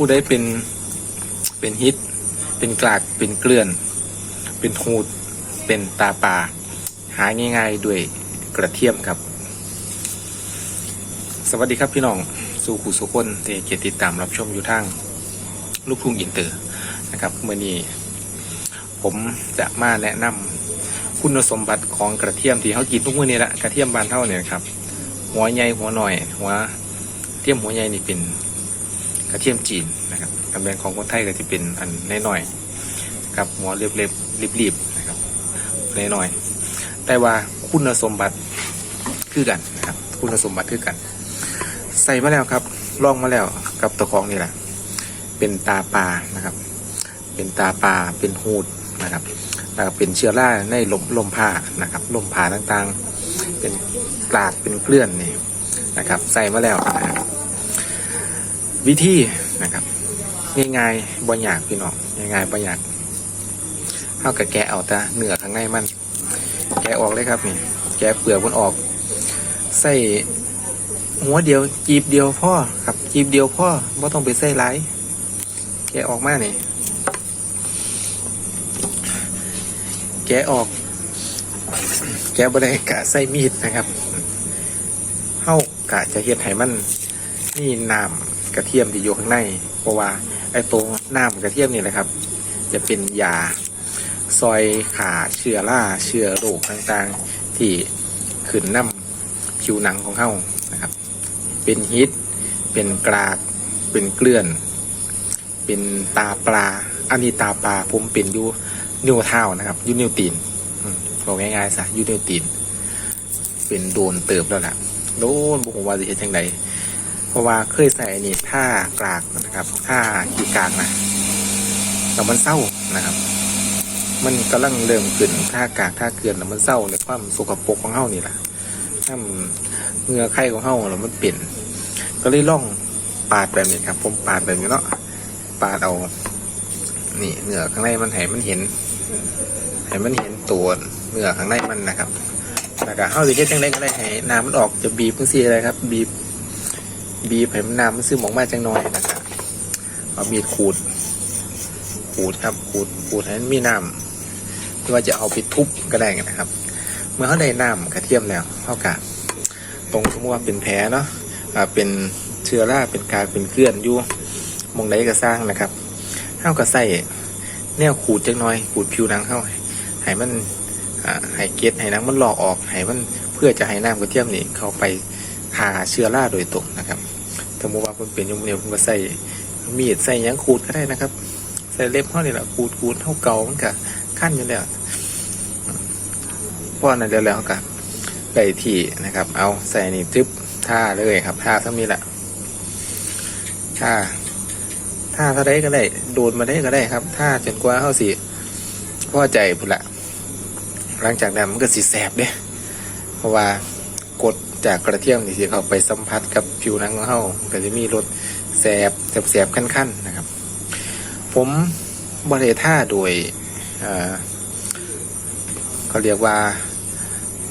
ผู้ใดเป็นเป็นฮิต เป็นกลากเป็นเกลื่อน เป็นหูด เป็นตาป่า หาง่ายๆด้วยกระเทียมครับ สวัสดีครับพี่น้องสู่ขู่สุคนที่เกียรติดตามรับชมอยู่ทางลูกทุ่งอินเตอร์นะครับเมื่อนี้ผมจะมาแนะนำคุณสมบัติของกระเทียมที่เขากินทุกมื้อนี้แหละกระเทียมบานเท่าเนี่ยครับ หัวใหญ่หัวหน่อย หัวเทียมหัวใหญ่นี่เป็น กระเทียมจีนนะครับตำแหน่งของคนไทยก็จะเป็นอันน้อยๆครับหัวเรียบๆรีบๆนะครับน้อยๆแต่ว่าคุณสมบัติคือกันนะครับ คุณสมบัติคือกัน ใส่มาแล้วครับลองมาแล้วกับตะของนี่แหละ เป็นตาปลานะครับ เป็นตาปลาเป็นหูดนะครับแล้วเป็นเชื้อราในลมลมผ้านะครับลมผ้าต่างๆ เป็นกลากเป็นเกลื่อนนี่นะครับ ใส่มาแล้วนะครับ วิธีนะครับง่ายๆบ่อยากพี่น้องง่ายๆบ่อยากเท่ากับแกะเอาแต่เนื้อข้างในมัน แกะออกเลยครับนี่แกะเปลือกมันออก ใส่หัวเดียวจีบเดียวพ่อครับจีบเดียวพ่อไม่ต้องไปใส่หลายแกะออกมานี่แกะออก แกะบ่ได้กะใส่มีดนะครับเฮากะจะเฮ็ดให้มันนี่น้ำ ระเทียมที่อยู่ข้างใน เพราะว่าไอ้ตรงน้ำกระเทียมนี่แหละครับ จะเป็นยาซอยขาเชื้อราเชื้อโรคต่างๆ ที่ขึ้นน้ำผิวหนังของเขานะครับ เป็นฮิต เป็นกราก เป็นเกลื่อน เป็นตาปลา อันนี้ตาปลาผมเป็นอยูนิ้วเท้านะครับยูนิ้วตีนบอกง่ายๆซะยูนิ้วตีน เป็นโดนเติบแล้วล่ะโดนบุกว่าจะเห็นจังได เพราะว่าเคยใส่นี่ท่ากลากนะครับท่าขีกลากนะแต่มันเศร้านะครับ มันกำลังเริ่มขึ้นท่ากลากท่าเกลือนแล้วมันเศร้าในความสกปรกของเฮานี่แหละถ้าเหงื่อไข้ของเฮาแล้วมันเปลี่ยนก็เลยล่องปาดแบบนี้ครับ ผมปาดแบบนี้เนาะปาดเอา นี่เหงื่อข้างในมันให้มันเห็นให้มันเห็นตัวเหงื่อข้างในมันนะครับแล้วก็เฮาสิเฮ็ดจังไดก็ได้ให้น้ำมันออกจะบีบจังซี่อะไรครับ บีบ บีบให้มันน้ำมันซึมออกมาจังน้อยนะครับเอามีดขูด ขูดครับขูดขูดให้มันมีน้ำที่ว่าจะเอาไปทุบก็ได้นะครับ เมื่อเขาได้น้ำกระเทียมแล้วเท่ากับตรงสมมติว่าเป็นแผลเนาะอ่าเป็นเชื้อราเป็นกาเป็นเกลื่อนอยู่มองใดก็สร้างนะครับเท่ากับใส่แนวขูดจังน้อย ขูดผิวหนังเข้าให้มันอ่าให้เกล็ดให้นังมันหลอกออกให้มันเพื่อจะให้น้ำกระเทียมนี่เข้าไปหาเชื้อราโดยตรงนะครับ สมมติว่าคุณเป็นยมเนียวคุณก็ใส่มีดใส่ยังขูดก็ได้นะครับ ใส่เล็บเขานี่แหละขูดขูดเท่าเก่ามันก็ขั้นอยู่แล้วพอนั่นแล้วแล้วก็ได้ที่นะครับ เอาใส่นี่จึ๊บท่าเลยครับท่าทั้งนี้แหละท่าท่าเท่าไดก็ได้ โดนมาได้ก็ได้ครับท่าจนกว่าเขาสิพอใจพุ่นละหลังจากนั้นมันก็สิแสบเด้เพราะว่ากด จากกระเทียมนี่เขาไปสัมผัสกับผิวหนังของเขาก็จะมีรสแสบแสบๆขั้นๆนะครับ ผมบริท่าโดยเขาเรียกว่า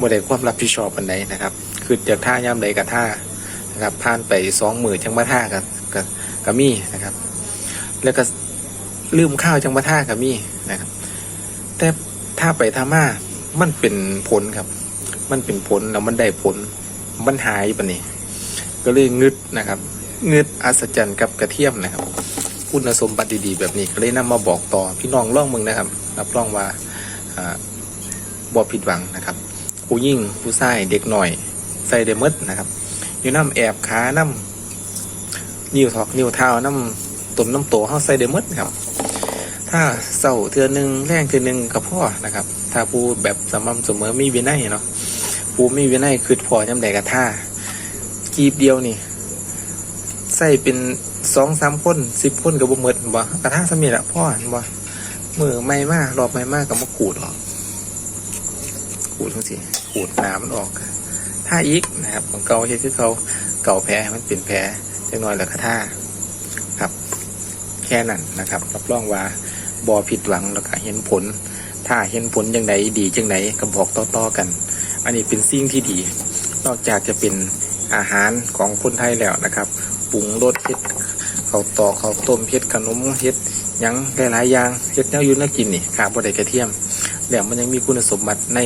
บริความรับผิดชอบปันใดนะครับ คือจากท่าย่ำใดกับท่านะครับผ่านไปสองหมือจังมาท่ากับกับกับมี่นะครับ แล้วก็ลืมข้าวจังมาท่ากับมี่นะครับ แต่ถ้าไปท่ามามันเป็นผลครับ มันเป็นผลแล้วมันได้ผล มันหายปะนี่ก็เลยงึดนะครับงึดอัศจรรย์กับกระเทียมนะครับคุณสมบัติดีๆแบบนี้ก็เลยนำมาบอกต่อพี่น้องร่องมึงนะครับ รับรองว่าอ่าบ่ผิดหวังนะครับผู้ยิ่งผู้ชายเด็กหน่อยใส่เดมดนะครับอยู่น้ำแอบขาน้ำนิ้วถอกนิ้วเท้าน้ำต้นน้ำโตเข้าใส่เดมดครับ ถ้าเศร้าเทือหนึ่งแรงเทือหนึ่งกับพ่อนะครับ ถ้าผู้แบบสม่ำเสมอมีวินัยเนาะ ผู้มีวินัยคือพอจำได้กับท่ากีบเดียวนี่ ใส่เป็นสองสามคนสิบคนกับบ่หมดบ่กระทะสมีละพ่อเห็นบ่มือไม่มากรอบไม่มากกับมาขูดออกขูดทั้งสิขูดน้ำมันออกถ้าอีกนะครับของเก่าเช่คือเขาเก่าแผลให้มันเป็นแผลจังน้อยแล้วกระทะครับ แค่นั้นนะครับรับรองว่าบ่ผิดหวังแล้วก็เห็นผล ถ้าเห็นผลยังไงดีจังไหนก็บอกต่อๆกัน อันนี้เป็นสิ่งที่ดี นอกจากจะเป็นอาหารของคนไทยแล้วนะครับปรุงรสเฮ็ดเขาวตอกเขาวต้มเฮ็ดขนมเฮ็ดยังหลายๆอย่างเฮ็ดแนวอยู่น่ากินนี่ขาดบ่ได้กระเทียมแล้วมันยังมีคุณสมบัติใน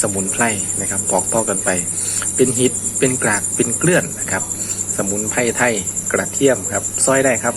สมุนไพรนะครับบอกต่อกันไป เป็นฮิตเป็นกรากเป็นเกลื่อนนะครับ สมุนไพรไทยกระเทียมครับซอยได้ครับ